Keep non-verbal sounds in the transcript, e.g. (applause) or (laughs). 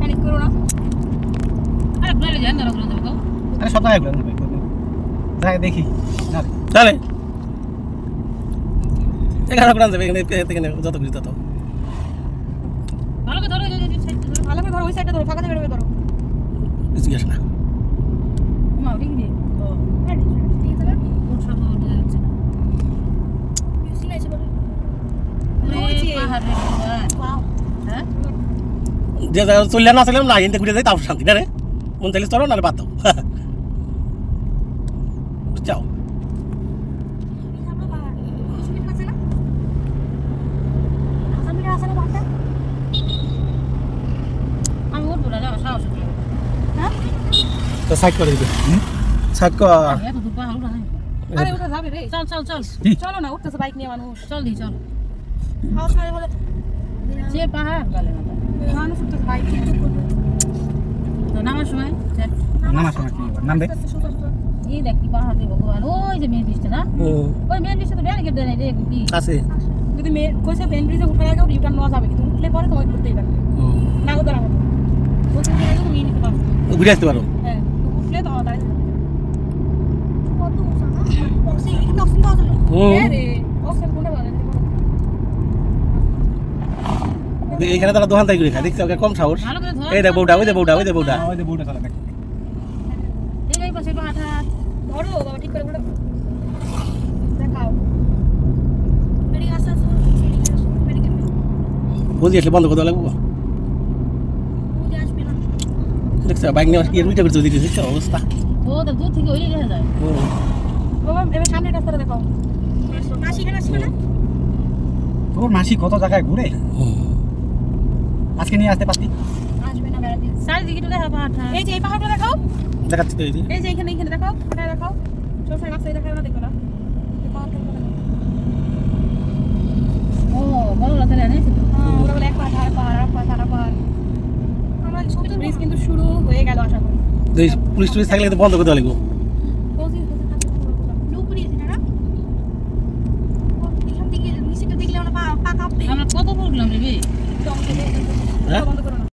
Panic করো না। আরে ঘুরে যান না ঘুরে যাব আরে সব জায়গায় ঘুরে দেখি। চলে। এখানে কোরআন যাবে এখানে এখানে যত খুশি তত। ভালো করে ধরো ভালো করে ধরো। ওই সাইডে ধরো ফাঁকা জায়গায় ধরো। কিছু না। পাহাড়ে হ্যাঁ যে চললে না চললাম না এনতে ঘুরে যাই তাও শান্তি। না রে? মন চাইলে চলো না বাদ দাও। (laughs) যাও তো সাইড করে দিবি। সাইড কর। আরে যাবে রে। চল চল চল। চলো না উঠতেছে বাইক নিয়ে মানুষ। চল দি চল। যে পাহাড়। গেলে না নামার সময় নামার সময় কি এই দেখ কি পাহাড় রে ভগবান। ওই যে মেন ব্রিজটা না? ওই মেন ব্রিজটা তো ব্যারিকেড দেয় রে কি আছে। যদি মেয়ে কইছে বেন ব্রিজে উঠে আগে রিটার্ন নেওয়া যাবে কিন্তু উঠলে পরে তোমাকে ঘুরতেই লাগবে। না গো দাঁড়াবো বলছে উঠে তুমি নিয়ে নিতে পারো। ঘুরে আসতে পারো? হ্যাঁ উঠলে তো দাঁড়িয়ে যাবে হুম হ্যাঁ রে। এইখানে তারা দোকান থেকে ঘুরে খায়। দেখছি কম সাহস। করে এই দেখ বউটা ওই যে বউটা ওই যে বউটা। ওই যে বউটা চলে দেখ। ধরো বাবা ঠিক করে করে দেখাও। বুঝি আসলে বন্ধ করে দেওয়া লাগবো দেখছ বাইক নিয়ে কি করে অবস্থা। ও তো দূর থেকে ওই দেখা যায়। হুম। বাবা এবার সামনে রাস্তাটা দেখাও। মাসি এখানে আসবে না? তোর মাসি কত জায়গায় ঘুরে। আজকে নিয়ে আসতে পারতি? আসবে না বেড়াতে। চারিদিকে তো দেখা পাহাড় এই যে এই পাহাড়টা দেখাও। দেখাচ্ছি তো এই যে। এই যে এখানে এখানে দেখাও ওটাই দেখাও। চোখ রাস্তায় দেখাও না দেখো না। এই পাহাড়টা দেখাও। ও বড় রাতে নেই হ্যাঁ, ওরা বলে এক পাহাড় পাহাড় আর পাহাড় আর পাহাড় আমরা ব্রিজ কিন্তু শুরু হয়ে গেল আশা করি। তো পুলিশ টুলিশ থাকলে তো বন্ধ করে দেওয়া লাগবো। বলছি, বলছি, থাকতে থাকতে থাকতে। আমরা কত পড়লাম রে হ্যাঁ?